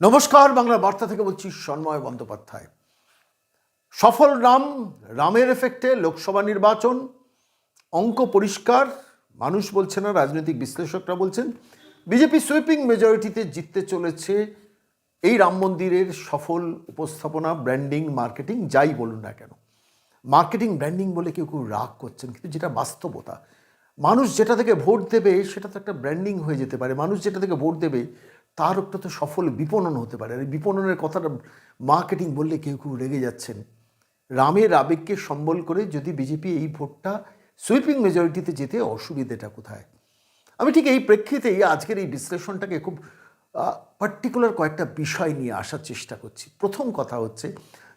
নমস্কার বাংলা বার্তা থেকে বলছি সন্ময় বন্দ্যোপাধ্যায়। সফল রাম, রামের এফেক্টে লোকসভা নির্বাচন, অঙ্ক পরিষ্কার, মানুষ বলছে না, রাজনৈতিক বিশ্লেষকরা বলছেন, বিজেপি সুইপিং মেজরিটিতে জিততে চলেছে। এই রাম মন্দিরের সফল উপস্থাপনা ব্র্যান্ডিং মার্কেটিং যাই বলুন না কেন। মার্কেটিং ব্র্যান্ডিং বলে কেউ কেউ রাগ করছেন, কিন্তু যেটা বাস্তবতা, মানুষ যেটা থেকে ভোট দেবে, সেটা তো একটা ব্র্যান্ডিং হয়ে যেতে পারে। মানুষ যেটা থেকে ভোট দেবে তার একটা তো সফল বিপণন হতে পারে। আর বিপণনের কথাটা মার্কেটিং বললে কেউ কেউ রেগে যাচ্ছেন। রামের আবেগকে সম্বল করে যদি বিজেপি এই ভোটটা সুইপিং মেজরিটিতে যেতে অসুবিধেটা কোথায়? আমি ঠিক এই প্রেক্ষিতেই আজকের এই বিশ্লেষণটাকে খুব পার্টিকুলার কয়েকটা বিষয় নিয়ে আসার চেষ্টা করছি। প্রথম কথা হচ্ছে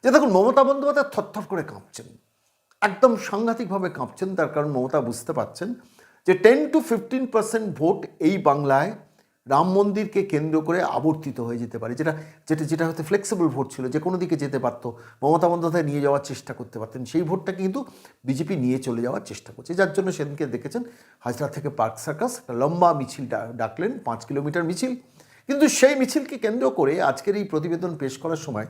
যে দেখুন, মমতা বন্দ্যোপাধ্যায় থরথর করে কাঁপছেন। একদম সাংঘাতিকভাবে কাঁপছেন। তার কারণ মমতা বুঝতে পারছেন যে ten to fifteen percent vote এই বাংলায় রাম মন্দিরকে কেন্দ্র করে আবর্তিত হয়ে যেতে পারে, যেটা যেটা যেটা হয়তো ফ্লেক্সিবল ভোট ছিল, যে কোনো দিকে যেতে পারতো, মমতা বন্দ্যোপাধ্যায় নিয়ে যাওয়ার চেষ্টা করতে পারতেন, সেই ভোটটাকে কিন্তু বিজেপি নিয়ে চলে যাওয়ার চেষ্টা করছে, যার জন্য সেদিনকে দেখেছেন হাজরা থেকে পার্ক সার্কাস লম্বা মিছিল ডাকলেন, পাঁচ কিলোমিটার মিছিল, কিন্তু সেই মিছিলকে কেন্দ্র করে আজকের এই প্রতিবেদন পেশ করার সময়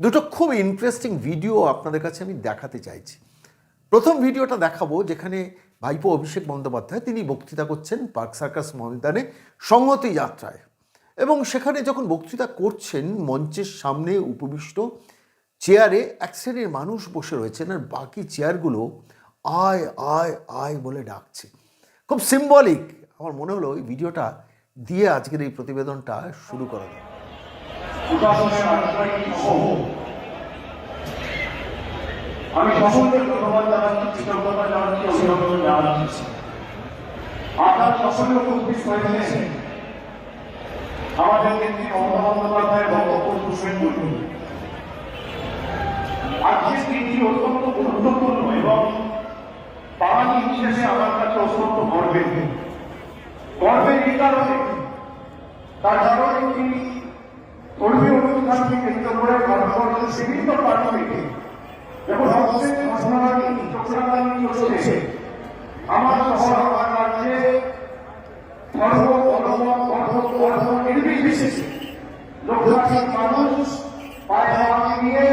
দুটো খুব ইন্টারেস্টিং ভিডিও আপনাদের কাছে আমি দেখাতে চাইছি। প্রথম ভিডিওটা দেখাবো, যেখানে ভাইপো অভিষেক বন্দ্যোপাধ্যায়, তিনি বক্তৃতা করছেন পার্ক সার্কাস ময়দানে সংহতি যাত্রায়। এবং সেখানে যখন বক্তৃতা করছেন, মঞ্চের সামনে উপবিষ্ট চেয়ারে এক শ্রেণির মানুষ বসে রয়েছেন আর বাকি চেয়ারগুলো আয় আয় আয় বলে ডাকছে। খুব সিম্বলিক আমার মনে হলো এই ভিডিওটা দিয়ে আজকের এই প্রতিবেদনটা শুরু করা সহ আমি সকলকে ধন্যবাদ জানাচ্ছি, কৃতজ্ঞতা জানাচ্ছি, অভিনন্দন জানাচ্ছি। আপনার সকলে উপস্থিত হয়েছেন। আমাদের নেত্রী মমতা বন্দ্যোপাধ্যায়ের বক্তব্য শুনবেন আজকের দিনটি অত্যন্ত গুরুত্বপূর্ণ এবং বাঙালি হিসেবে আমার কাছে অত্যন্ত গর্বের গর্বের এই কারণে তার কারণ তিনি ধর্মীয় অনুষ্ঠানকে কেন্দ্র করে ভারতবর্ষের বিভিন্ন প্রান্ত থেকে যখন অবশ্যই ঘটনাটি চক্রাকান্তি চলছে আমার শহর আমার রাজ্যে ধর্ম ধর্ম ধর্ম ধর্ম নির্বিশেষে লোকরাশির মানুষ পায়ে হাত দিয়ে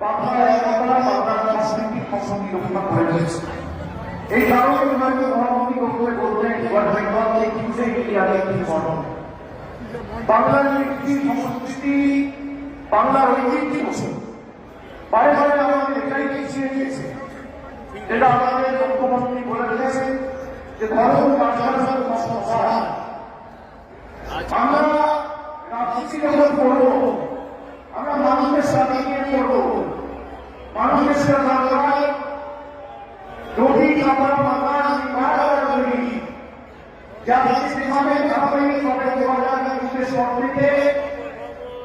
বাংলার একতা বাংলার সংস্কৃতি সংস্কৃতি রক্ষা করে রয়েছে এই কারণে হয়তো ধর্মটি করতে বলতে বেঙ্গল কিসে ইন্ডিয়াতে কি ধর্ম বাংলার কৃষ্টি সংস্কৃতি বাংলার ঐতিহ্য বারে বারে আমাদের এটাই পিছিয়ে দিয়েছে যেটা আমাদের মুখ্যমন্ত্রী বলে বলেছেন যে আমরা মানুষের সাথে মানুষের সাথে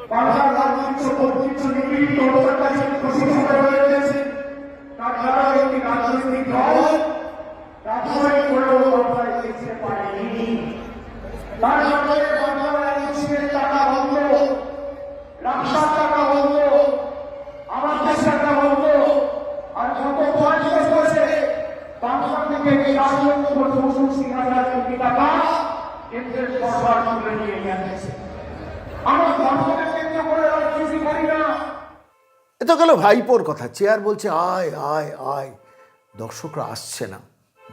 রাজনৈতিক ঐতিহ্য নিপীড়িত হওয়ার কাছে ঘোষণা হয়ে হয়েছে তাছাড়া একটি রাজনৈতিক দল আমরা দেখতে তার সাথে বাংলার একুশের টাকা বন্ধ রাস্তার টাকা বন্ধ আমাদের টাকা বন্ধ আর গত পাঁচ বছরে বাংলা থেকে চার লক্ষ চৌষট্টি হাজার কোটি টাকা কেন্দ্রের সরকার তুলে নিয়ে গেছে আমরা ধর্মকে কেন্দ্র করে রাজনীতি করি না এ তো গেল ভাইপোর কথা। চেয়ার বলছে, আয় আয় আয়। দর্শকরা আসছে না।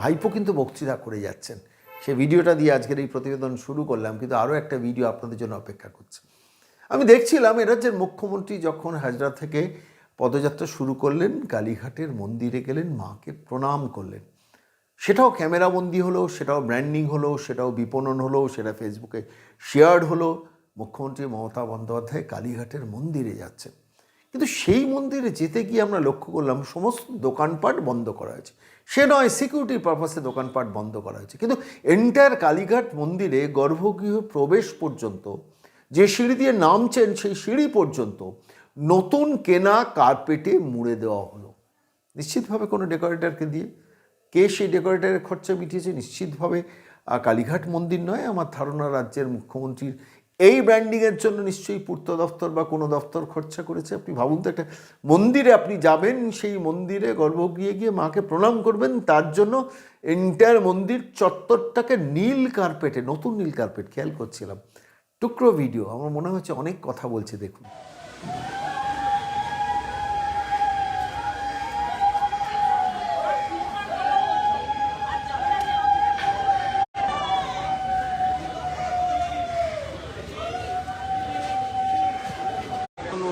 ভাইপো কিন্তু বক্তৃতা করে যাচ্ছেন। সে ভিডিওটা দিয়ে আজকের এই প্রতিবেদন শুরু করলাম, কিন্তু আরও একটা ভিডিও আপনাদের জন্য অপেক্ষা করছে। আমি দেখছিলাম রাজ্যের মুখ্যমন্ত্রী যখন হাজরা থেকে পদযাত্রা শুরু করলেন, কালীঘাটের মন্দিরে গেলেন, মাকে প্রণাম করলেন। সেটাও ক্যামেরাবন্দি হলো, সেটাও ব্র্যান্ডিং হলো, সেটাও বিপণন হলো, সেটা ফেসবুকে শেয়ার্ড হলো। মুখ্যমন্ত্রী মমতা বন্দ্যোপাধ্যায় কালীঘাটের মন্দিরে যাচ্ছেন। কিন্তু সেই মন্দিরে যেতে গিয়ে আমরা লক্ষ্য করলাম সমস্ত দোকানপাট বন্ধ করা হয়েছে। সে নয় সিকিউরিটির পারপাসে দোকানপাট বন্ধ করা হয়েছে। কিন্তু এন্টায়ার কালীঘাট মন্দিরে গর্ভগৃহ প্রবেশ পর্যন্ত, যে সিঁড়ি দিয়ে নামছেন সেই সিঁড়ি পর্যন্ত নতুন কেনা কার্পেটে মুড়ে দেওয়া হলো। নিশ্চিতভাবে কোনো ডেকোরেটরকে দিয়ে। কে সেই ডেকোরেটরের খরচা মিটিয়েছে? নিশ্চিতভাবে কালীঘাট মন্দির নয়, আমার ধারণা রাজ্যের মুখ্যমন্ত্রীর এই ব্র্যান্ডিংয়ের জন্য নিশ্চয়ই পূর্ত দফতর বা কোনো দফতর খরচা করেছে। আপনি ভাবুন তো একটা মন্দিরে আপনি যাবেন, সেই মন্দিরে গর্ভ গিয়ে গিয়ে মাকে প্রণাম করবেন, তার জন্য এন্টায়ার মন্দির চত্বরটাকে নীল কার্পেটে নতুন নীল কার্পেট খেয়াল করছিলাম। টুকরো ভিডিও আমার মনে হচ্ছে অনেক কথা বলছে, দেখুন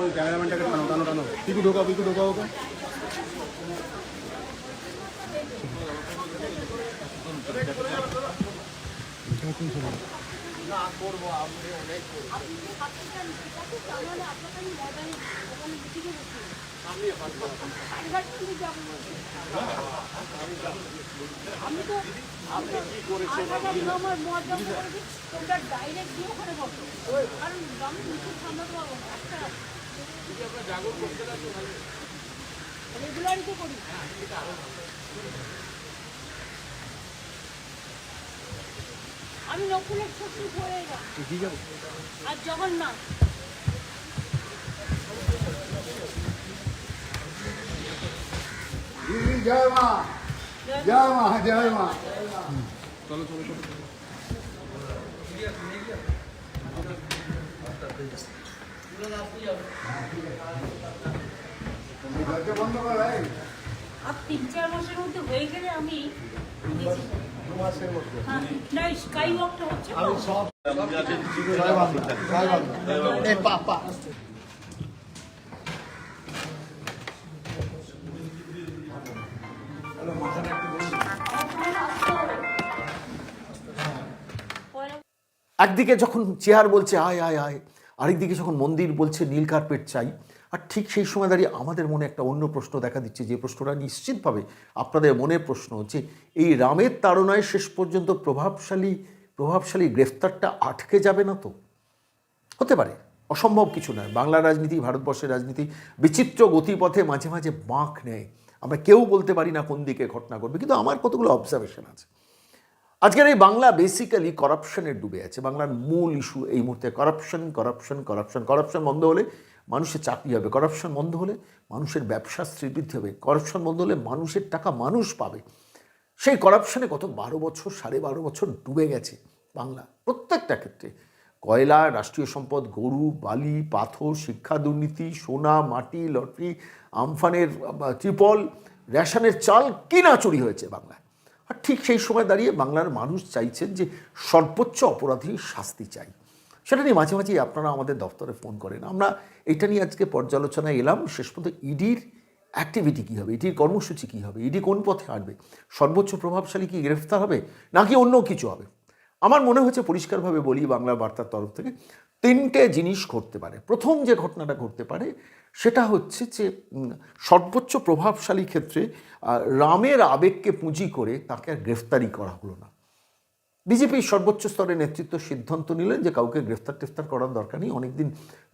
ওই ক্যামেরাম্যানটাকে টানো টানো টানো পিকু ঢোকাও পিকু ঢোকাও ওকে আমি তো আমার মজা করে দিচ্ছি তোমরা ডাইরেক্ট দিয়ে ওখানে বসো কারণ আমি নিচে সামলাতে পারব না একটা রেগুলারই তো করি আমি নকুলের শ্বশুর যাই আর জগন্নাথ। জয় মা জয় মা। জয় মা চলো চলো আর তিন চার মাসের মধ্যে হয়ে গেলে আমি স্কাই ওয়াকটা হচ্ছে একদিকে যখন চেয়ার বলছে, আয় আয় আয়, আরেকদিকে যখন মন্দির বলছে, নীল কার্পেট চাই, আর ঠিক সেই সময় দাঁড়িয়ে আমাদের মনে একটা অন্য প্রশ্ন দেখা দিচ্ছে, যে প্রশ্নটা নিশ্চিতভাবে আপনাদের মনের প্রশ্ন হচ্ছে এই রামের তাড়নায় শেষ পর্যন্ত প্রভাবশালী প্রভাবশালী গ্রেফতারটা আটকে যাবে না তো? হতে পারে, অসম্ভব কিছু নয়। বাংলার রাজনীতি, ভারতবর্ষের রাজনীতি বিচিত্র গতিপথে মাঝে মাঝে বাঁক নেয়। আমরা কেউ বলতে পারি না কোন দিকে ঘটনা ঘটবে, কিন্তু আমার কতগুলো অবজারভেশন আছে। আজকের এই বাংলা বেসিক্যালি করাপশনে ডুবে আছে। বাংলার মূল ইস্যু এই মুহূর্তে করাপশন করাপশন করাপশন করাপশন বন্ধ হলে মানুষের চাকরি হবে। করাপশন বন্ধ হলে মানুষের ব্যবসা শ্রীবৃদ্ধি হবে। করাপশন বন্ধ হলে মানুষের টাকা মানুষ পাবে। সেই করাপশনে কত বারো বছর, সাড়ে বারো বছর ডুবে গেছে বাংলা প্রত্যেকটা ক্ষেত্রে। কয়লা, রাষ্ট্রীয় সম্পদ, গরু, বালি, পাথর, শিক্ষা, দুর্নীতি, সোনা, মাটি, লটারি, আমফানের ত্রিপল, রেশনের চাল, কিনা চুরি হয়েছে বাংলায়। আর ঠিক সেই সময় দাঁড়িয়ে বাংলার মানুষ চাইছেন যে সর্বোচ্চ অপরাধীর শাস্তি চাই। সেটা নিয়ে মাঝে মাঝেই আপনারা আমাদের দপ্তরে ফোন করেন। আমরা এটা নিয়ে আজকে পর্যালোচনায় এলাম, শেষ পর্যন্ত ইডির অ্যাক্টিভিটি কী হবে, ইডির কর্মসূচি কী হবে, ইডি কোন পথে হাঁটবে, সর্বোচ্চ প্রভাবশালী কি গ্রেফতার হবে, নাকি অন্য কিছু হবে? আমার মনে হচ্ছে পরিষ্কারভাবে বলি বাংলা বার্তার তরফ থেকে তিনটে জিনিস ঘটতে পারে। প্রথম যে ঘটনাটা ঘটতে পারে, সেটা হচ্ছে যে সর্বোচ্চ প্রভাবশালী ক্ষেত্রে রামের আবেগকে পুঁজি করে তাকে আর গ্রেফতারি করা হলো না। বিজেপির সর্বোচ্চ স্তরে নেতৃত্ব সিদ্ধান্ত নিলেন যে, কাউকে গ্রেফতার টেফতার করার দরকার নেই। অনেকদিন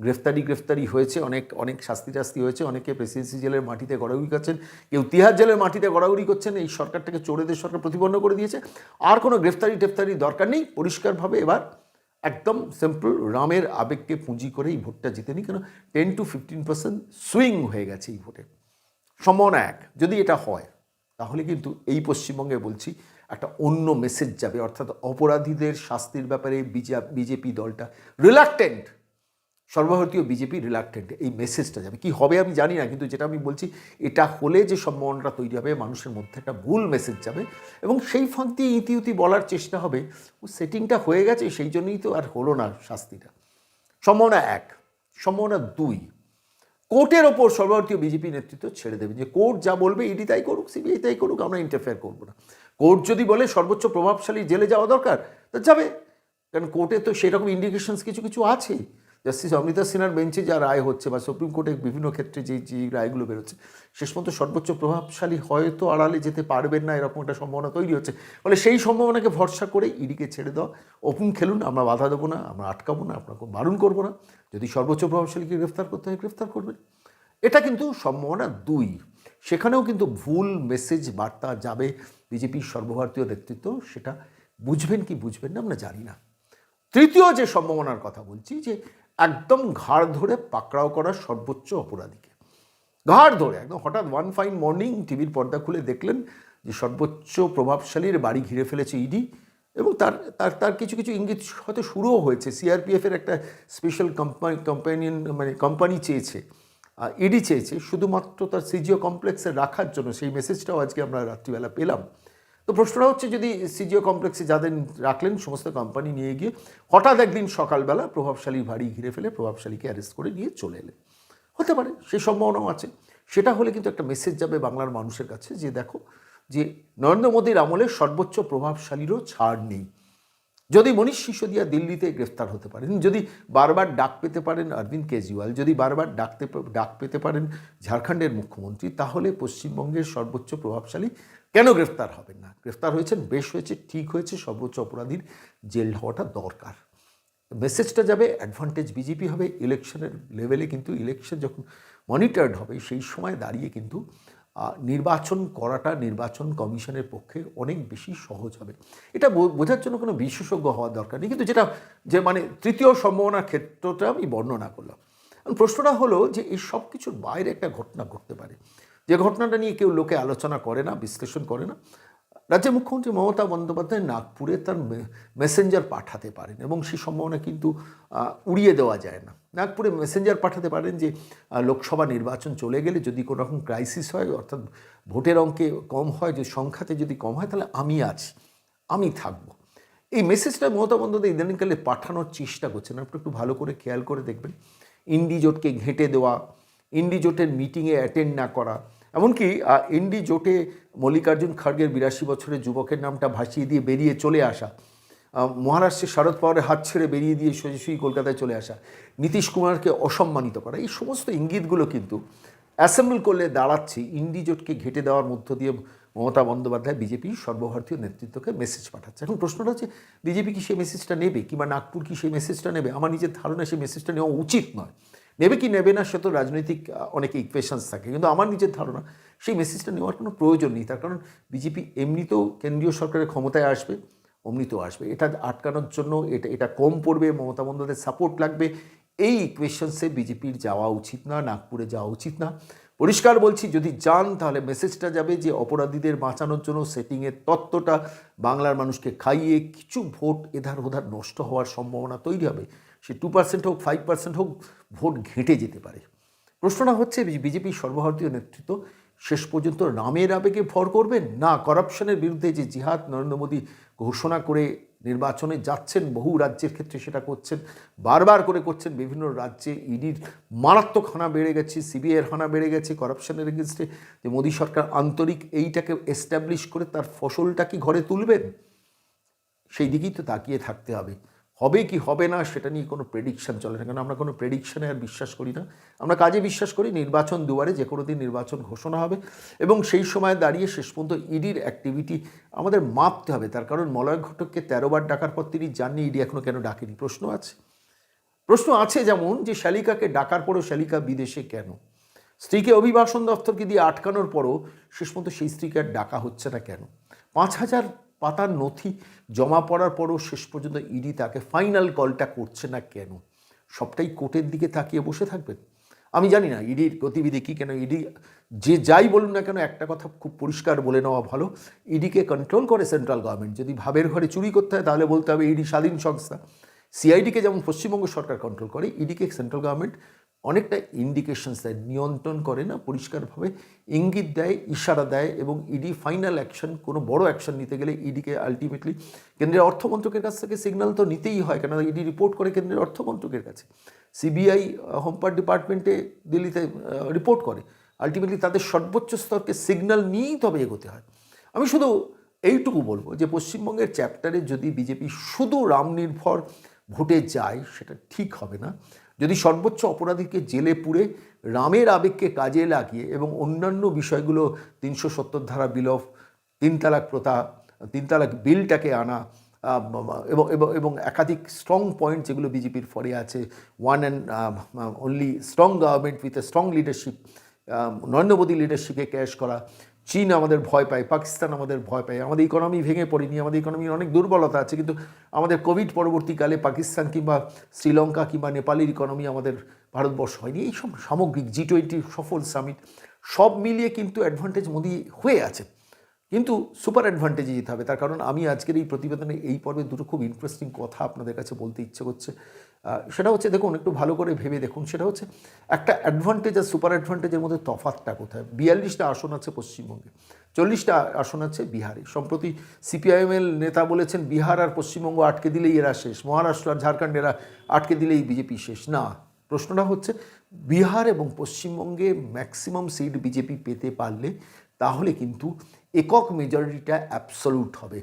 গ্রেফতারি গ্রেফতারি হয়েছে, অনেক অনেক শাস্তি টাস্তি হয়েছে, অনেকে প্রেসিডেন্সি জেলের মাটিতে গড়াগড়ি করছেন, কেউ তিহার জেলের মাটিতে গড়াগড়ি করছেন, এই সরকারটাকে চোরেদের সরকার প্রতিপন্ন করে দিয়েছে। আর কোনো গ্রেফতারি টেফতারি দরকার নেই। পরিষ্কারভাবে এবার একদম সিম্পল রামের আবেগকে পুঁজি করে এই ভোটটা জিতেনি কেন? Ten to fifteen percent swing হয়ে গেছে এই ভোটে। সম্ভাবনা এক, যদি এটা হয়, তাহলে কিন্তু এই পশ্চিমবঙ্গে বলছি একটা অন্য মেসেজ যাবে। অর্থাৎ অপরাধীদের শাস্তির ব্যাপারে বিজেপি দলটা রিলাক্টেন্ট সর্বভারতীয় বিজেপি রিলাক্টেন্ট এই মেসেজটা যাবে। কি হবে আমি জানি না, কিন্তু যেটা আমি বলছি, এটা হলে যে সম্ভাবনাটা তৈরি হবে, মানুষের মধ্যে একটা ভুল মেসেজ যাবে এবং সেই ফাঁক দিয়ে ইতি উতি বলার চেষ্টা হবে। ও সেটিংটা হয়ে গেছে, সেই জন্যই তো আর হলো না শাস্তিটা। সম্ভাবনা এক। সম্ভাবনা দুই। কোর্টের ওপর সর্বভারতীয় বিজেপি নেতৃত্ব ছেড়ে দেবে যে কোর্ট যা বলবে ইডি তাই করুক, সিবিআই তাই করুক, আমরা ইন্টারফেয়ার করব না। কোর্ট যদি বলে সর্বোচ্চ প্রভাবশালী জেলে যাওয়া দরকার, তা যাবে। কারণ কোর্টে তো সেরকম ইন্ডিকেশনস কিছু কিছু আছে। জাস্টিস অমৃতা সিনহার বেঞ্চে যা রায় হচ্ছে বা সুপ্রিম কোর্টে বিভিন্ন ক্ষেত্রে যে যে রায়গুলো বেরোচ্ছে, শেষ পর্যন্ত সর্বোচ্চ প্রভাবশালী হয়তো আড়ালে যেতে পারবেন না এরকম একটা সম্ভাবনা তৈরি হচ্ছে। ফলে সেই সম্ভাবনাকে ভরসা করে ইডিকে ছেড়ে দেওয়া ওপেন খেলুন, আমরা বাধা দেবো না, আমরা আটকাবো না আপনাকে বারণ করব না। যদি সর্বোচ্চ প্রভাবশালীকে গ্রেফতার করতে হয়, গ্রেফতার করবেন এটা কিন্তু সম্ভাবনা দুই। সেখানেও কিন্তু ভুল মেসেজ বার্তা যাবে, বিজেপির সর্বভারতীয় নেতৃত্ব সেটা বুঝবেন কি বুঝবেন না, আমরা জানি না। তৃতীয় যে সম্ভাবনার কথা বলছি, যে একদম ঘাড় ধরে পাকড়াও করার সর্বোচ্চ অপরাধীকে। ঘাড় ধরে, একদম হঠাৎ ওয়ান ফাইন মর্নিং টিভির পর্দা খুলে দেখলেন যে সর্বোচ্চ প্রভাবশালীর বাড়ি ঘিরে ফেলেছে ইডি এবং তার তার তার কিছু কিছু ইঙ্গিত হয়তো শুরুও হয়েছে। সিআরপিএফের একটা স্পেশাল কোম্পানি কোম্পানিয়ন মানে কোম্পানি চেয়েছে ইডি চেয়েছে, শুধুমাত্র তার সিজিও কমপ্লেক্সে রাখার জন্য। সেই মেসেজটাও আজকে আমরা রাত্রিবেলা পেলাম। তো প্রশ্নটা হচ্ছে, যদি সিজিও কমপ্লেক্সে যাদের রাখলেন, সমস্ত কোম্পানি নিয়ে গিয়ে হঠাৎ একদিন সকালবেলা প্রভাবশালী বাড়ি ঘিরে ফেলে প্রভাবশালীকে অ্যারেস্ট করে নিয়ে চলে এলেন। হতে পারে সেই সম্ভাবনাও আছে। সেটা হলে কিন্তু একটা মেসেজ যাবে বাংলার মানুষের কাছে যে, দেখো, যে নরেন্দ্র মোদীর আমলে সর্বোচ্চ প্রভাবশালীরও ছাড় নেই। যদি মনীষ সিসোদিয়া দিল্লিতে গ্রেফতার হতে পারেন, যদি বারবার ডাক পেতে পারেন অরবিন্দ কেজরিওয়াল, যদি বারবার ডাকতে, ডাক পেতে পারেন ঝাড়খণ্ডের মুখ্যমন্ত্রী, তাহলে পশ্চিমবঙ্গের সর্বোচ্চ প্রভাবশালী কেন গ্রেফতার হবেন না? গ্রেফতার হয়েছেন, বেশ হয়েছে, ঠিক হয়েছে, সর্বোচ্চ অপরাধীর জেল হওয়াটা দরকার। মেসেজটা যাবে অ্যাডভান্টেজ বিজেপি হবে, ইলেকশনের লেভেলে কিন্তু ইলেকশন যখন মনিটর্ড হবে, সেই সময় দাঁড়িয়ে কিন্তু নির্বাচন করাটা নির্বাচন কমিশনের পক্ষে অনেক বেশি সহজ হবে। এটা বোঝার জন্য কোনো বিশেষজ্ঞ হওয়ার দরকার নেই। কিন্তু যেটা, যে মানে তৃতীয় সম্ভাবনার ক্ষেত্রটা আমি বর্ণনা করলাম। প্রশ্নটা হলো যে এই সব কিছুর বাইরে একটা ঘটনা ঘটতে পারে। যে ঘটনাটা নিয়ে কেউ লোকে আলোচনা করে না, বিশ্লেষণ করে না রাজ্যের মুখ্যমন্ত্রী মমতা বন্দ্যোপাধ্যায় নাগপুরে তার মেসেঞ্জার পাঠাতে পারেন এবং সেই সম্ভাবনা কিন্তু উড়িয়ে দেওয়া যায় না। নাগপুরে মেসেঞ্জার পাঠাতে পারেন যে লোকসভা নির্বাচন চলে গেলে যদি কোনো রকম ক্রাইসিস হয়, অর্থাৎ ভোটের অঙ্কে কম হয়, যে সংখ্যাতে যদি কম হয়, তাহলে আমি আছি, আমি থাকব। এই মেসেজটা মমতা বন্দ্যোপাধ্যায় ইদানিংকালে পাঠানোর চেষ্টা করছেন। আপনি একটু ভালো করে খেয়াল করে দেখবেন। ইন্ডিজোটকে ঘেঁটে দেওয়া ইন্ডি জোটের মিটিংয়ে অ্যাটেন্ড না করা এমনকি ইন্ডি জোটে মল্লিকার্জুন খড়গের বিরাশি বছরের যুবকের নামটা ভাসিয়ে দিয়ে বেরিয়ে চলে আসা আহ, মহারাষ্ট্রের শরদ পাওয়ারের হাত ছেড়ে বেরিয়ে দিয়ে সোজাসুজি কলকাতায় চলে আসা নীতিশ কুমারকে অসম্মানিত করা এই সমস্ত ইঙ্গিতগুলো কিন্তু অ্যাসেম্বল করলে দাঁড়াচ্ছে ইন্ডি জোটকে ঘেঁটে দেওয়ার মধ্য দিয়ে মমতা বন্দ্যোপাধ্যায় বিজেপি সর্বভারতীয় নেতৃত্বকে মেসেজ পাঠাচ্ছে। এখন প্রশ্নটা হচ্ছে বিজেপি কি সেই মেসেজটা নেবে? কিংবা নাগপুর কি সেই মেসেজটা নেবে? আমার নিজের ধারণা সেই মেসেজটা নেওয়া উচিত নয়। নেবে কি নেবে না, সে তো রাজনৈতিক অনেক ইকুয়েশনস থাকে। কিন্তু আমার নিজের ধারণা, সেই মেসেজটা নেওয়ার কোনো প্রয়োজন নেই। তার কারণ বিজেপি এমনিতেও কেন্দ্রীয় সরকারের ক্ষমতায় আসবে, অমনিতেও আসবে। এটা আটকানোর জন্য এটা এটা কম পড়বে, মমতা বন্দ্যোপাধ্যায়ের সাপোর্ট লাগবে। এই ইকুয়েশনসে বিজেপির যাওয়া উচিত না, নাগপুরে যাওয়া উচিত না। পরিষ্কার বলছি, যদি যান তাহলে মেসেজটা যাবে যে অপরাধীদের বাঁচানোর জন্য সেটিংয়ের তত্ত্বটা বাংলার মানুষকে খাইয়ে কিছু ভোট এধার ওধার নষ্ট হওয়ার সম্ভাবনা তৈরি হবে। সে টু পার্সেন্ট হোক ফাইভ পার্সেন্ট হোক ভোট ঘেঁটে যেতে পারে। প্রশ্নটা হচ্ছে বিজেপি সর্বভারতীয় নেতৃত্ব শেষ পর্যন্ত রামের আবেগে ভর করবেন? না, করাপশনের বিরুদ্ধে যে জিহাদ নরেন্দ্র মোদী ঘোষণা করে নির্বাচনে যাচ্ছেন, বহু রাজ্যের ক্ষেত্রে সেটা করছেন, বারবার করে করছেন, বিভিন্ন রাজ্যে ইডির মারাত্মক হানা বেড়ে গেছে, সিবিআইয়ের হানা বেড়ে গেছে, করাপশনের এগেনস্টে, যে মোদী সরকার আন্তরিক এইটাকে এস্টাবলিশ করে তার ফসলটা কি ঘরে তুলবেন? সেই দিকেই তো তাকিয়ে থাকতে হবে। হবে কি হবে না সেটা নিয়ে কোনো প্রেডিকশান চলে না। কারণ আমরা কোনো প্রেডিকশনে আর বিশ্বাস করি না। আমরা কাজে বিশ্বাস করি নির্বাচন দুয়ারে যে কোনো দিন নির্বাচন ঘোষণা হবে এবং সেই সময় দাঁড়িয়ে শেষ পর্যন্ত ইডির অ্যাক্টিভিটি আমাদের মাপতে হবে। তার কারণ মলয় ঘটককে তেরোবার ডাকার পর তিনি জাননি ইডি এখনও কেন ডাকেনি? প্রশ্ন আছে। প্রশ্ন আছে যেমন যে শালিকাকে ডাকার পরও শালিকা বিদেশে কেন? স্ত্রীকে অভিবাসন দপ্তরকে দিয়ে আটকানোর পরও শেষ পর্যন্ত সেই স্ত্রীকে আর ডাকা হচ্ছে না কেন? পাঁচ হাজার পাতার নথি জমা পড়ার পরও শেষ পর্যন্ত ইডি তাকে ফাইনাল কলটা করছে না কেন? সবটাই কোর্টের দিকে তাকিয়ে বসে থাকবেন। আমি জানি না ইডির গতিবিধি কী, কেন ইডি যে যাই বলুন না কেন, একটা কথা খুব পরিষ্কার বলে নেওয়া ভালো, ইডিকে কন্ট্রোল করে সেন্ট্রাল গভর্নমেন্ট যদি ভাবের ঘরে চুরি করতে হয়, তাহলে বলতে হবে ইডি স্বাধীন সংস্থা। সিআইডিকে যেমন পশ্চিমবঙ্গ সরকার কন্ট্রোল করে, ইডিকে সেন্ট্রাল গভর্নমেন্ট অনেকটা ইন্ডিকেশনস দেয়, নিয়ন্ত্রণ করে না, পরিষ্কারভাবে ইঙ্গিত দেয়, ইশারা দেয় এবং ইডি ফাইনাল অ্যাকশন কোনো বড় অ্যাকশন নিতে গেলে ইডিকে আলটিমেটলি কেন্দ্রের অর্থমন্ত্রকের কাছ থেকে সিগন্যাল তো নিতেই হয় কেন ইডি রিপোর্ট করে কেন্দ্রের অর্থমন্ত্রকের কাছে। সিবিআই হোমপার্ট ডিপার্টমেন্টে দিল্লিতে রিপোর্ট করে। আলটিমেটলি তাদের সর্বোচ্চ স্তরকে সিগন্যাল নিয়েই তবে এগোতে হয়। আমি শুধু এইটুকু বলব যে পশ্চিমবঙ্গের চ্যাপ্টারে যদি বিজেপি শুধু রাম নির্ভর ভোটে যায়, সেটা ঠিক হবে না। যদি সর্বোচ্চ অপরাধীকে জেলে পুড়ে রামের আবেগকে কাজে লাগিয়ে এবং অন্যান্য বিষয়গুলো তিনশো সত্তর ধারা বিল অফ তিন তালাক প্রথা, তিন তালাক বিলটাকে আনা এবং এবং একাধিক স্ট্রং পয়েন্ট যেগুলো বিজেপির ফরে আছে one and only strong government with a strong leadership Narendra Modi লিডারশিপে cash করা চীন আমাদের ভয় পায়, পাকিস্তান আমাদের ভয় পায়, আমাদের ইকোনমি ভেঙে পড়েনি, আমাদের ইকোনমির অনেক দুর্বলতা আছে, কিন্তু আমাদের কোভিড পরবর্তীকালে পাকিস্তান কিংবা শ্রীলঙ্কা কিংবা নেপালের ইকোনমি আমাদের ভারতবর্ষ হয়নি। এই সব সামগ্রিক জি টোয়েন্টি সফল সামিট সব মিলিয়ে কিন্তু অ্যাডভান্টেজ মোদি হয়ে আছে কিন্তু সুপার অ্যাডভান্টেজে যেতে হবে, তার কারণ আমি আজকের এই প্রতিবেদনে এই পর্বে দুটো খুব ইন্টারেস্টিং কথা আপনাদের কাছে বলতে ইচ্ছে করছে। সেটা হচ্ছে, দেখুন, একটু ভালো করে ভেবে দেখুন। সেটা হচ্ছে, একটা অ্যাডভান্টেজ আর সুপার অ্যাডভান্টেজের মধ্যে তফাতটা কোথায়? বিয়াল্লিশটা আসন আছে পশ্চিমবঙ্গে, চল্লিশটা আসন আছে বিহারে। সম্প্রতি সিপিআইএমএল নেতা বলেছেন, বিহার আর পশ্চিমবঙ্গ আটকে দিলেই এরা শেষ, মহারাষ্ট্র আর ঝাড়খণ্ড এরা আটকে দিলেই বিজেপি শেষ। না, প্রশ্নটা হচ্ছে, বিহার এবং পশ্চিমবঙ্গে ম্যাক্সিমাম সিট বিজেপি পেতে পারলে তাহলে কিন্তু একক মেজরিটিটা অ্যাবসলুট হবে।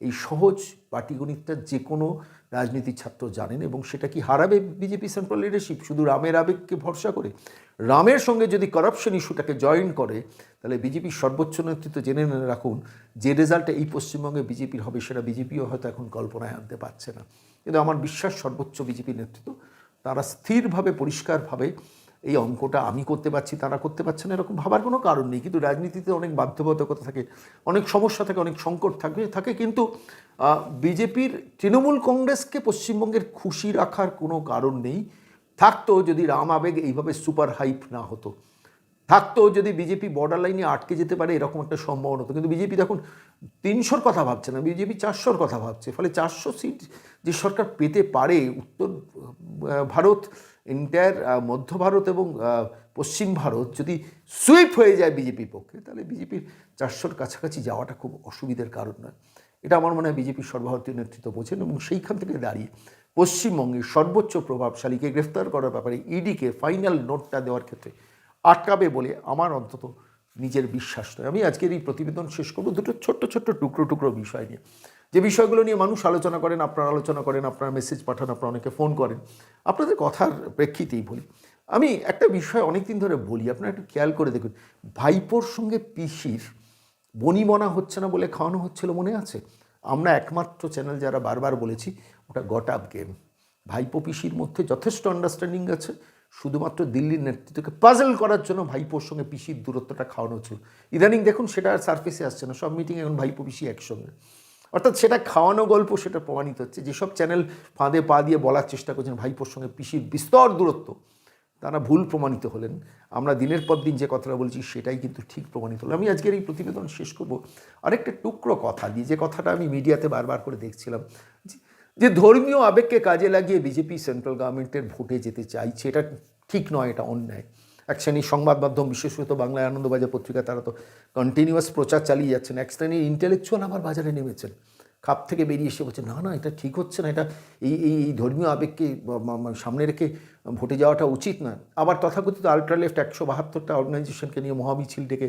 এই সহজ পাটিগণিতটা যে কোনো রাজনীতির ছাত্র জানেন এবং সেটা কি হারাবে বিজেপি সেন্ট্রাল লিডারশিপ শুধু রামের আবেগকে ভরসা করে? রামের সঙ্গে যদি করাপশন ইস্যুটাকে জয়েন করে, তাহলে বিজেপির সর্বোচ্চ নেতৃত্ব জেনে রাখুন, যে রেজাল্টটা এই পশ্চিমবঙ্গে বিজেপির হবে সেটা বিজেপিও হয়তো এখন কল্পনায় আনতে পারছে না। কিন্তু আমার বিশ্বাস সর্বোচ্চ বিজেপি নেতৃত্ব, তারা স্থিরভাবে, পরিষ্কারভাবে এই অঙ্কটা আমি করতে পারছি, তারা করতে পারছে না, এরকম ভাবার কোনো কারণ নেই। কিন্তু রাজনীতিতে অনেক বাধ্যবাধকতা থাকে, অনেক সমস্যা থাকে, অনেক সংকট থাকে থাকে। কিন্তু বিজেপির তৃণমূল কংগ্রেসকে পশ্চিমবঙ্গের খুশি রাখার কোনো কারণ নেই। থাকতো যদি রাম আবেগ এইভাবে সুপার হাইপ না হতো। থাকতো যদি বিজেপি বর্ডার লাইনে আটকে যেতে পারে, এরকম একটা সম্ভাবনা হতো। কিন্তু বিজেপি তখন তিনশোর কথা ভাবছে না, বিজেপি চারশোর কথা ভাবছে। ফলে চারশো সিট যে সরকার পেতে পারে, উত্তর ভারত এন্টায়ার মধ্য ভারত এবং পশ্চিম ভারত যদি সুইপ হয়ে যায় বিজেপির পক্ষে, তাহলে বিজেপির চারশোর কাছাকাছি যাওয়াটা খুব অসুবিধার কারণ নয়। এটা আমার মনে হয় বিজেপির সর্বভারতীয় নেতৃত্ব বোঝেন এবং সেইখান থেকে দাঁড়িয়ে পশ্চিমবঙ্গের সর্বোচ্চ প্রভাবশালীকে গ্রেফতার করার ব্যাপারে ইডিকে ফাইনাল নোটটা দেওয়ার ক্ষেত্রে আটকাবে বলে আমার অন্তত নিজের বিশ্বাস নয়। আমি আজকের এই প্রতিবেদন শেষ করব দুটো ছোট্ট ছোট্ট টুকরো টুকরো বিষয় নিয়ে। যে বিষয়গুলো নিয়ে মানুষ আলোচনা করেন, আপনারা আলোচনা করেন, আপনারা মেসেজ পাঠান, আপনারা অনেকে ফোন করেন, আপনাদের কথার প্রেক্ষিতেই বলি। আমি একটা বিষয় অনেক দিন ধরে বলি, আপনারা একটু খেয়াল করে দেখুন, ভাইপোর সঙ্গে পিসির বনিমনা হচ্ছে না বলে খাওয়ানো হচ্ছিল মনে আছে? আমরা একমাত্র চ্যানেল যারা বারবার বলেছি, ওটা গট আপ গেম ভাইপো পিসির মধ্যে যথেষ্ট আন্ডারস্ট্যান্ডিং আছে, শুধুমাত্র দিল্লির নেতৃত্বকে পাজল করার জন্য ভাইপোর সঙ্গে পিসির দূরত্বটা খাওয়ানো হচ্ছিল। ইদানিং দেখুন সেটা আর সার্ফেসে আসছে না, সব মিটিং এখন ভাইপো পিসি একসঙ্গে। অর্থাৎ সেটা খাওয়ানো গল্প সেটা প্রমাণিত হচ্ছে। যেসব চ্যানেল ফাঁদে পা দিয়ে বলার চেষ্টা করছেন ভাইপোর সঙ্গে পিসির বিস্তর দূরত্ব, তারা ভুল প্রমাণিত হলেন। আমরা দিনের পর দিন যে কথাটা বলছি সেটাই কিন্তু ঠিক প্রমাণিত হলো। আমি আজকের এই প্রতিবেদন শেষ করব। আরেকটা টুকরো কথা দিয়ে, যে কথাটা আমি মিডিয়াতে বারবার করে দেখছিলাম, যে- ধর্মীয় আবেগকে কাজে লাগিয়ে বিজেপি সেন্ট্রাল গভর্নমেন্টের ভোটে যেতে চাইছে, এটা ঠিক নয়, এটা অন্যায়। এক শ্রেণির সংবাদ মাধ্যম, বিশেষত বাংলায় আনন্দবাজার পত্রিকা, তারা তো কন্টিনিউয়াস প্রচার চালিয়ে যাচ্ছেন। এক শ্রেণির ইন্টেলেকচুয়াল আবার বাজারে নেমেছেন। খাপ থেকে বেরিয়ে এসে বলছে না না, এটা ঠিক হচ্ছে না, এটা এই এই এই ধর্মীয় আবেগকে সামনে রেখে ভোটে যাওয়াটা উচিত না। আবার তথাকথিত আল্ট্রা লেফট একশো বাহাত্তরটা অর্গানাইজেশনকে নিয়ে মহামিছিল ডেকে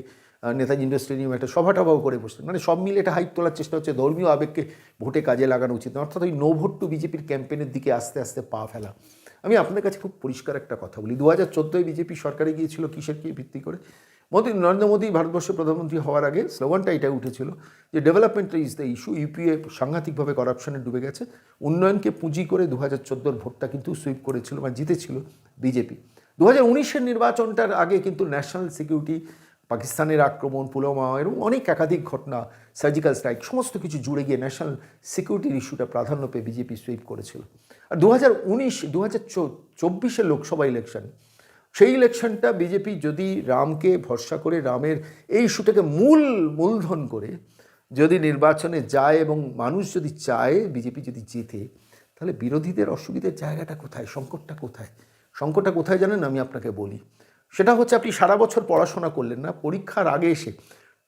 নেতাজি ইন্ডোর স্টেডিয়ামে একটা সভা টভাও করে বসছেন মানে সব মিলে এটা হাইপ তোলার চেষ্টা হচ্ছে, ধর্মীয় আবেগকে ভোটে কাজে লাগানো উচিত না। অর্থাৎ ওই নো ভোট টু বিজেপির ক্যাম্পেনের দিকে আস্তে আস্তে পা ফেলা। আমি আপনাদের কাছে খুব পরিষ্কার একটা কথা বলি। দু হাজার চোদ্দোয় বিজেপি সরকারে গিয়েছিল, কিসের কি ভিত্তি করে? মোদী নরেন্দ্র মোদী ভারতবর্ষের প্রধানমন্ত্রী হওয়ার আগে স্লোগানটা এটা উঠেছিল যে development is the issue UPA সাংঘাতিকভাবে করাপশনে ডুবে গেছে। উন্নয়নকে পুঁজি করে দু হাজার চোদ্দোর ভোটটা কিন্তু সুইপ করেছিল বা জিতেছিল বিজেপি। দু হাজার উনিশের নির্বাচনটার আগে কিন্তু ন্যাশনাল সিকিউরিটি পাকিস্তানের আক্রমণ, পুলওয়ামা এরকম অনেক একাধিক ঘটনা সার্জিক্যাল স্ট্রাইক সমস্ত কিছু জুড়ে গিয়ে ন্যাশনাল সিকিউরিটির ইস্যুটা প্রাধান্য পেয়ে বিজেপি সুইপ করেছিল। আর দু হাজার উনিশ দু হাজার চব্বিশের লোকসভা ইলেকশন সেই ইলেকশনটা বিজেপি যদি রামকে ভরসা করে, রামের এই ইস্যুটাকে মূল মূলধন করে, যদি নির্বাচনে যায় এবং মানুষ যদি চায় বিজেপি যদি জেতে, তাহলে বিরোধীদের অসুবিধার জায়গাটা কোথায়? সংকটটা কোথায়? সংকটটা কোথায় জানেন? আমি আপনাকে বলি। সেটা হচ্ছে আপনি সারা বছর পড়াশোনা করলেন না, পরীক্ষার আগে এসে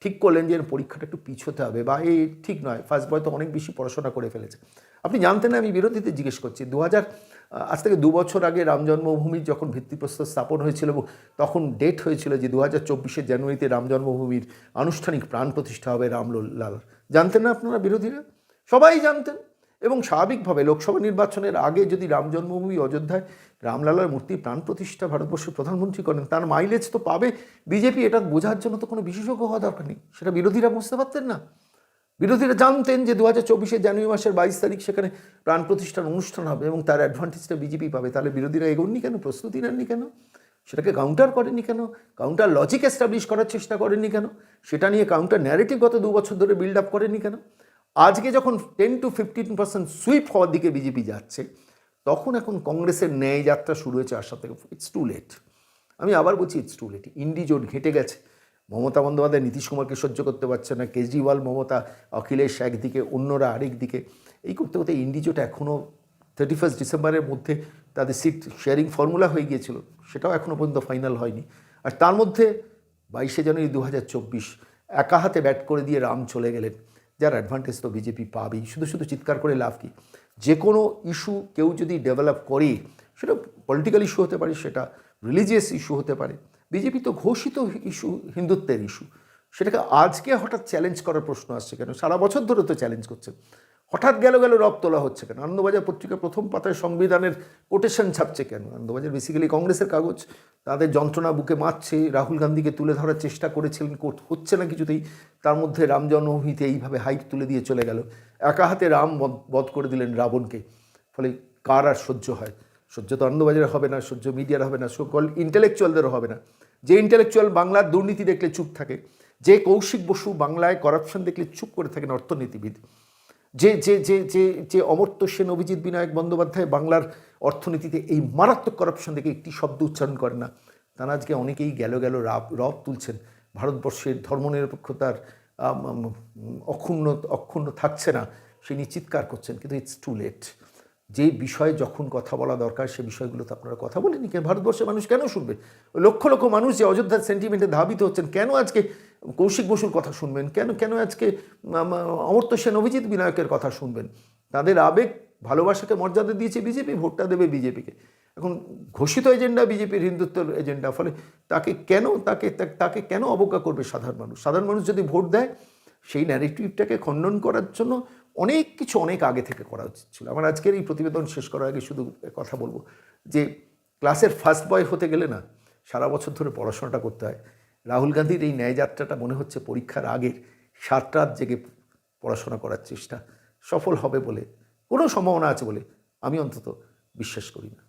ঠিক করলেন যে পরীক্ষাটা একটু পিছোতে হবে বা এই ঠিক নয় ফার্স্ট বয় তো অনেক বেশি পড়াশোনা করে ফেলেছে। আপনি জানতেন না, আমি বিরোধীতে জিজ্ঞেস করছি দু হাজার আজ থেকে দু বছর আগে রাম জন্মভূমির যখন ভিত্তিপ্রস্তর স্থাপন হয়েছিল এবং তখন ডেট হয়েছিল যে দু হাজার চব্বিশের জানুয়ারিতে রাম জন্মভূমির আনুষ্ঠানিক প্রাণ প্রতিষ্ঠা হবে রামলাল। জানতেন না আপনারা বিরোধীরা? সবাই জানতেন এবং স্বাভাবিকভাবে লোকসভা নির্বাচনের আগে যদি রাম জন্মভূমি অযোধ্যায় রামলালার মূর্তি প্রাণ প্রতিষ্ঠা ভারতবর্ষের প্রধানমন্ত্রী করেন, তার মাইলেজ তো পাবে। বিজেপি এটা বোঝার জন্য তো কোনো বিশেষজ্ঞ হওয়া দরকার নেই। সেটা বিরোধীরা বুঝতে পারতেন না। বিরোধীরা জানতেন যে দু হাজার চব্বিশে জানুয়ারি মাসের বাইশ তারিখ সেখানে প্রাণ প্রতিষ্ঠান অনুষ্ঠান হবে এবং তার অ্যাডভান্টেজটা বিজেপি পাবে। তাহলে বিরোধীরা এগোননি কেন? প্রস্তুতি নেননি কেন? সেটাকে কাউন্টার করেনি কেন? কাউন্টার লজিক এস্টাবলিশ করার চেষ্টা করেনি কেন? সেটা নিয়ে কাউন্টার ন্যারেটিভ গত দু বছর ধরে বিল্ড আপ করেনি কেন? আজকে যখন ten to fifteen percent sweep হওয়ার দিকে বিজেপি যাচ্ছে তখন এখন কংগ্রেসের ন্যায় যাত্রা শুরু হয়েছে আসার থেকে। ইটস টু লেট আমি আবার বলছি ইটস টু লেট ইন্ডি জোট ঘেটে গেছে। মমতা বন্দ্যোপাধ্যায় নীতিশ কুমারকে সহ্য করতে পারছে না। কেজরিওয়াল, মমতা, অখিলেশ একদিকে, অন্যরা আরেক দিকে। এই করতে করতে ইন্ডিজোটা এখনও থার্টি ফার্স্ট ডিসেম্বরের মধ্যে তাদের সিট শেয়ারিং ফর্মুলা হয়ে গিয়েছিল। সেটাও এখনও পর্যন্ত ফাইনাল হয়নি। আর তার মধ্যে বাইশে জানুয়ারি দু হাজার চব্বিশ, একা হাতে ব্যাট করে দিয়ে রাম চলে গেলেন। যার অ্যাডভান্টেজ তো বিজেপি পাবেই। শুধু শুধু চিৎকার করে লাভ কি? যে কোনো ইস্যু কেউ যদি ডেভেলপ করে, সেটা পলিটিক্যাল ইস্যু হতে পারে, সেটা রিলিজিয়াস ইস্যু হতে পারে। বিজেপি তো ঘোষিত ইস্যু হিন্দুত্বের ইস্যু সেটাকে আজকে হঠাৎ চ্যালেঞ্জ করার প্রশ্ন আসছে কেন? সারা বছর ধরে তো চ্যালেঞ্জ করছে। হঠাৎ গেল গেল রব তোলা হচ্ছে কেন? আনন্দবাজার পত্রিকা প্রথম পাতায় সংবিধানের কোটেশন ছাপছে কেন? আনন্দবাজার বেসিক্যালি কংগ্রেসের কাগজ। তাদের যন্ত্রণা বুকে মারছে, রাহুল গান্ধীকে তুলে ধরার চেষ্টা করেছিলেন হচ্ছে না কিছুতেই। তার মধ্যে রাম জন্মভূমিতে এইভাবে হাইপ তুলে দিয়ে চলে গেল। একা হাতে রাম বধ- করে দিলেন রাবণকে। ফলে কার আর সহ্য হয়? সহ্য তো আনন্দবাজারে হবে না, সহ্য মিডিয়ার হবে না সকল ইন্টেলেকচুয়ালদেরও হবে না। যে ইন্টেলেকচুয়াল বাংলার দুর্নীতি দেখলে চুপ থাকে, যে কৌশিক বসু বাংলায় করাপশন দেখলে চুপ করে থাকেন অর্থনীতিবিদ। যে যে যে যে যে অমর্ত্য সেন, অভিজিৎ বিনায়ক বন্দ্যোপাধ্যায় বাংলার অর্থনীতিতে এই মারাত্মক করাপশন দেখে একটি শব্দ উচ্চারণ করে না। তারা আজকে অনেকেই গেল গেল, রাব, রব তুলছেন। ভারতবর্ষের ধর্মনিরপেক্ষতার অক্ষুণ্ণ অক্ষুণ্ণ থাকছে না। সে নিয়ে চিৎকার করছেন, কিন্তু ইটস টু লেট যে বিষয়ে যখন কথা বলা দরকার, সে বিষয়গুলোতে আপনারা কথা বলেনি কেন ভারতবর্ষের মানুষ কেন শুনবে? লক্ষ লক্ষ মানুষ যে অযোধ্যার সেন্টিমেন্টে ধাবিত হচ্ছেন, কেন আজকে কৌশিক বসুর কথা শুনবেন? কেন কেন আজকে অমর্ত্য সেন, অভিজিৎ বিনায়কের কথা শুনবেন? তাদের আবেগ, ভালোবাসাকে মর্যাদা দিয়েছে বিজেপি, ভোটটা দেবে বিজেপিকে। এখন ঘোষিত এজেন্ডা বিজেপির হিন্দুত্বের এজেন্ডা, ফলে তাকে কেন, তাকে তাকে কেন অবজ্ঞা করবে সাধারণ মানুষ? সাধারণ মানুষ যদি ভোট দেয়, সেই ন্যারেটিভটাকে খণ্ডন করার জন্য অনেক কিছু অনেক আগে থেকে করা উচিত ছিল। আমার আজকের এই প্রতিবেদন শেষ করার আগে শুধু কথা বলব যে ক্লাসের ফার্স্ট বয় হতে গেলে না, সারা বছর ধরে পড়াশোনাটা করতে হয়। রাহুল গান্ধীর এই ন্যায়যাত্রাটা মনে হচ্ছে পরীক্ষার আগের সাত রাত জেগে পড়াশোনা করার চেষ্টা সফল হবে বলে, কোনো সম্ভাবনা আছে বলে আমি অন্তত বিশ্বাস করি না।